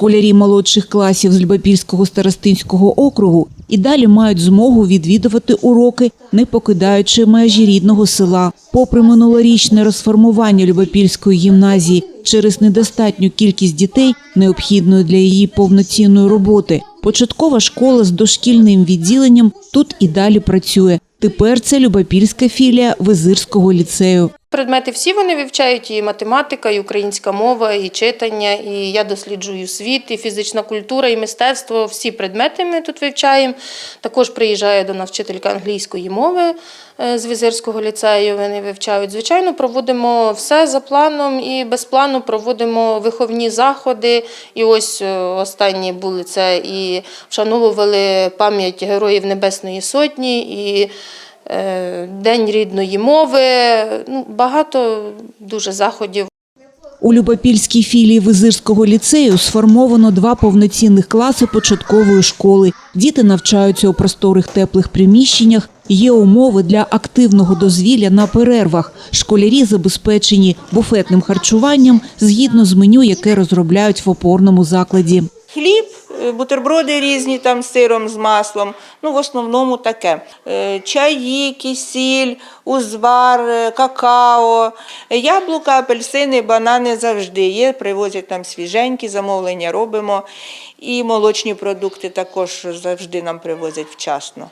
Школярі молодших класів з Любопільського старостинського округу і далі мають змогу відвідувати уроки, не покидаючи межі рідного села. Попри минулорічне розформування Любопільської гімназії через недостатню кількість дітей, необхідної для її повноцінної роботи, початкова школа з дошкільним відділенням тут і далі працює. Тепер це Любопільська філія Визирського ліцею. Предмети всі вони вивчають і математика, і українська мова, і читання, і я досліджую світ, і фізична культура, і мистецтво. Всі предмети ми тут вивчаємо. Також приїжджає до нас вчителька англійської мови е, з Візирського ліцею. Вони вивчають. Звичайно, проводимо все за планом і без плану проводимо виховні заходи. І ось е, останні були це і вшановували пам'ять героїв Небесної Сотні. і День рідної мови, ну, багато дуже заходів. У Любопільській філії Визирського ліцею сформовано два повноцінних класи початкової школи. Діти навчаються у просторих теплих приміщеннях. Є умови для активного дозвілля на перервах. Школярі забезпечені буфетним харчуванням згідно з меню, яке розробляють в опорному закладі. Хліб, е, бутерброди різні там з сиром, з маслом. Ну, в основному таке. Е, Чаї, кисіль, узвар, е, какао, яблука, апельсини, банани завжди є. Привозять нам свіженькі, замовлення робимо. І молочні продукти також завжди нам привозять вчасно.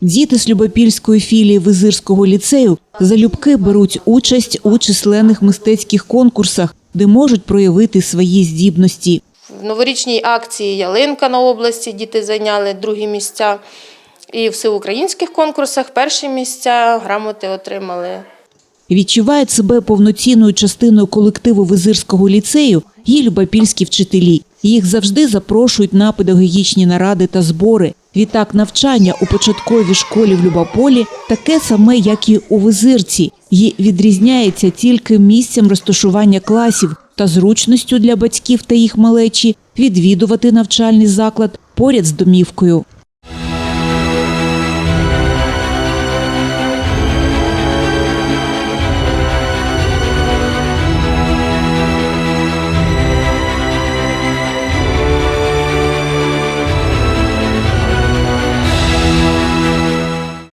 Діти з Любопільської філії Визирського ліцею залюбки беруть участь у численних мистецьких конкурсах, де можуть проявити свої здібності. В новорічній акції Ялинка на області діти зайняли другі місця. І в всеукраїнських конкурсах перші місця грамоти отримали. Відчувають себе повноцінною частиною колективу Визирського ліцею і любопільські вчителі. Їх завжди запрошують на педагогічні наради та збори. Відтак навчання у початковій школі в Любополі таке саме, як і у Визирці, і відрізняється тільки місцем розташування класів та зручністю для батьків та їх малечі відвідувати навчальний заклад поряд з домівкою.